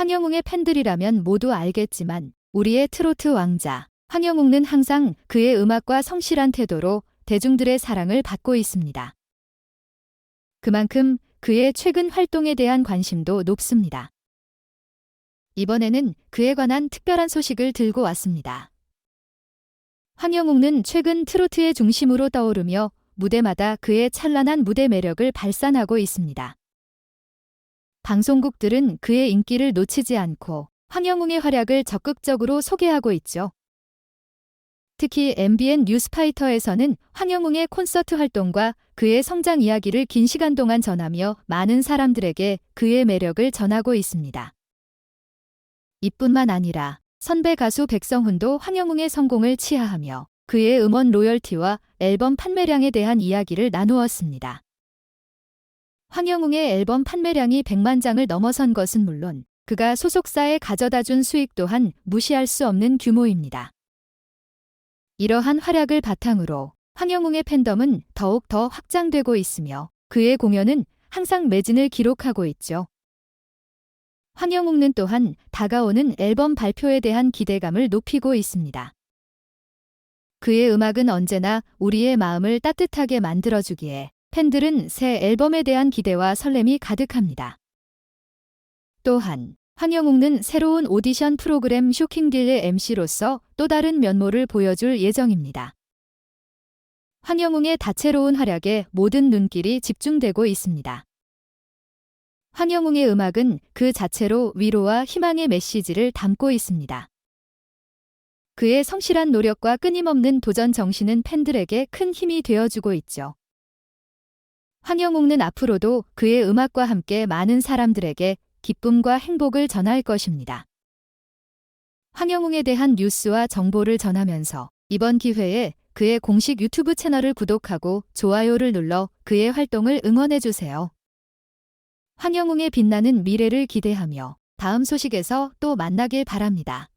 황영웅의 팬들이라면 모두 알겠지만 우리의 트로트 왕자 황영웅은 항상 그의 음악과 성실한 태도로 대중들의 사랑을 받고 있습니다. 그만큼 그의 최근 활동에 대한 관심도 높습니다. 이번에는 그에 관한 특별한 소식을 들고 왔습니다. 황영웅은 최근 트로트의 중심으로 떠오르며 무대마다 그의 찬란한 무대 매력을 발산하고 있습니다. 방송국들은 그의 인기를 놓치지 않고 황영웅의 활약을 적극적으로 소개하고 있죠. 특히 MBN 뉴스파이터에서는 황영웅의 콘서트 활동과 그의 성장 이야기를 긴 시간 동안 전하며 많은 사람들에게 그의 매력을 전하고 있습니다. 이뿐만 아니라 선배 가수 백성훈도 황영웅의 성공을 치하하며 그의 음원 로열티와 앨범 판매량에 대한 이야기를 나누었습니다. 황영웅의 앨범 판매량이 100만 장을 넘어선 것은 물론 그가 소속사에 가져다 준 수익 또한 무시할 수 없는 규모입니다. 이러한 활약을 바탕으로 황영웅의 팬덤은 더욱 더 확장되고 있으며 그의 공연은 항상 매진을 기록하고 있죠. 황영웅은 또한 다가오는 앨범 발표에 대한 기대감을 높이고 있습니다. 그의 음악은 언제나 우리의 마음을 따뜻하게 만들어주기에 팬들은 새 앨범에 대한 기대와 설렘이 가득합니다. 또한 황영웅은 새로운 오디션 프로그램 쇼킹딜의 MC로서 또 다른 면모를 보여줄 예정입니다. 황영웅의 다채로운 활약에 모든 눈길이 집중되고 있습니다. 황영웅의 음악은 그 자체로 위로와 희망의 메시지를 담고 있습니다. 그의 성실한 노력과 끊임없는 도전 정신은 팬들에게 큰 힘이 되어주고 있죠. 황영웅은 앞으로도 그의 음악과 함께 많은 사람들에게 기쁨과 행복을 전할 것입니다. 황영웅에 대한 뉴스와 정보를 전하면서 이번 기회에 그의 공식 유튜브 채널을 구독하고 좋아요를 눌러 그의 활동을 응원해주세요. 황영웅의 빛나는 미래를 기대하며 다음 소식에서 또 만나길 바랍니다.